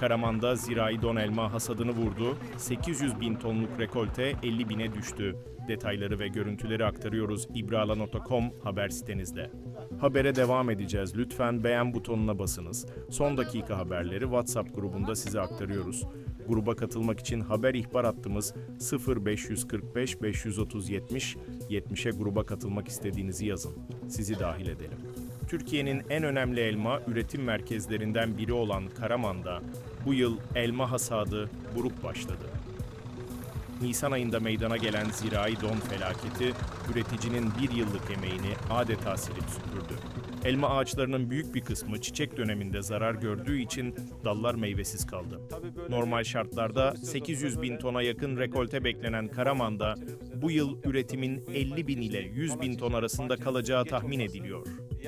Karaman'da zirai don elma hasadını vurdu. 800 bin tonluk rekolte 50 bine düştü. Detayları ve görüntüleri aktarıyoruz ibrala.com haber sitenizde. Habere devam edeceğiz. Lütfen beğen butonuna basınız. Son dakika haberleri WhatsApp grubunda size aktarıyoruz. Gruba katılmak için haber ihbar hattımız 0545 530 70 70'e gruba katılmak istediğinizi yazın. Sizi dahil edelim. Türkiye'nin en önemli elma üretim merkezlerinden biri olan Karaman'da bu yıl elma hasadı buruk başladı. Nisan ayında meydana gelen zirai don felaketi üreticinin bir yıllık emeğini adeta silip süpürdü. Elma ağaçlarının büyük bir kısmı çiçek döneminde zarar gördüğü için dallar meyvesiz kaldı. Normal şartlarda 800 bin tona yakın rekolte beklenen Karaman'da bu yıl üretimin 50 bin ile 100 bin ton arasında kalacağı tahmin ediliyor.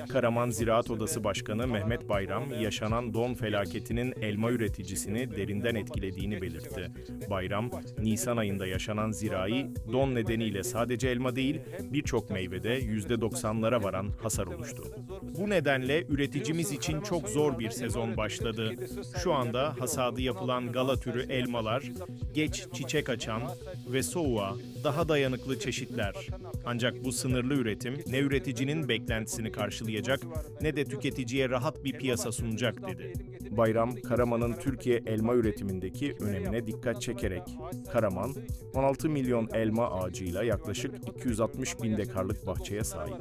Karaman Ziraat Odası Başkanı Mehmet Bayram, yaşanan don felaketinin elma üreticisini derinden etkilediğini belirtti. Bayram, Nisan ayında yaşanan zirai don nedeniyle sadece elma değil, birçok meyvede %90'lara varan hasar oluştu. Bu nedenle üreticimiz için çok zor bir sezon başladı. Şu anda hasadı yapılan gala türü elmalar, geç çiçek açan ve soğuğa daha dayanıklı çeşitler. Ancak bu sınırlı üretim ne üreticinin beklentisini karşılayacak ne de tüketiciye rahat bir piyasa sunacak dedi. Bayram, Karaman'ın Türkiye elma üretimindeki önemine dikkat çekerek, Karaman, 16 milyon elma ağacıyla yaklaşık 260 bin dekarlık bahçeye sahip.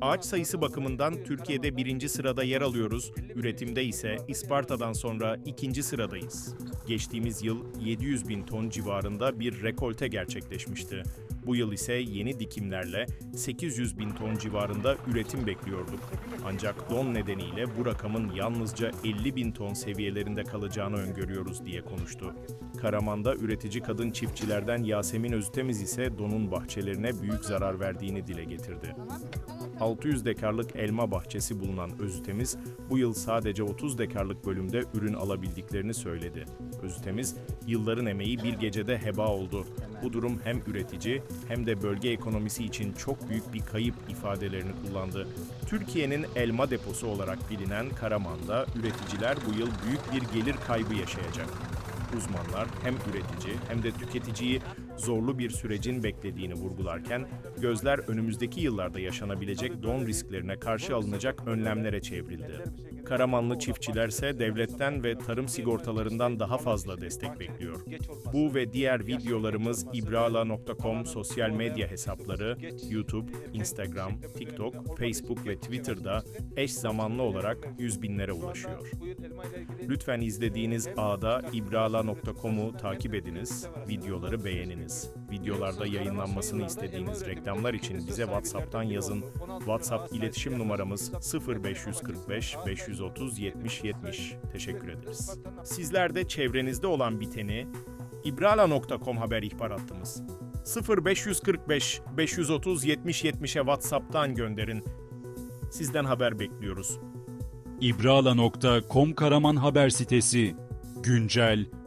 Ağaç sayısı bakımından Türkiye'de birinci sırada yer alıyoruz, üretimde ise İsparta'dan sonra ikinci sıradayız. Geçtiğimiz yıl 700 bin ton civarında bir rekolte gerçekleşmişti. Bu yıl ise yeni dikimlerle 800 bin ton civarında üretim bekliyorduk. Ancak don nedeniyle bu rakamın yalnızca 50 bin ton seviyelerinde kalacağını öngörüyoruz diye konuştu. Karaman'da üretici kadın çiftçilerden Yasemin Öztemiz ise donun bahçelerine büyük zarar verdiğini dile getirdi. 600 dekarlık elma bahçesi bulunan Özütemiz bu yıl sadece 30 dekarlık bölümde ürün alabildiklerini söyledi. Özütemiz, yılların emeği bir gecede heba oldu. Bu durum hem üretici hem de bölge ekonomisi için çok büyük bir kayıp ifadelerini kullandı. Türkiye'nin elma deposu olarak bilinen Karaman'da üreticiler bu yıl büyük bir gelir kaybı yaşayacak. Uzmanlar hem üretici hem de tüketiciyi zorlu bir sürecin beklediğini vurgularken gözler önümüzdeki yıllarda yaşanabilecek don risklerine karşı alınacak önlemlere çevrildi. Karamanlı çiftçilerse devletten ve tarım sigortalarından daha fazla destek bekliyor. Bu ve diğer videolarımız ibrala.com sosyal medya hesapları, YouTube, Instagram, TikTok, Facebook ve Twitter'da eş zamanlı olarak yüz binlere ulaşıyor. Lütfen izlediğiniz ağda ibrala.com'u takip ediniz, videoları beğeniniz. Videolarda yayınlanmasını istediğiniz reklamlar için bize WhatsApp'tan yazın. WhatsApp iletişim numaramız 0545 530 70 70. Teşekkür ederiz. Sizler de çevrenizde olan biteni ibrala.com haber ihbar hattımız 0545 530 70 70'e WhatsApp'tan gönderin. Sizden haber bekliyoruz. İbrala.com Karaman haber sitesi. Güncel,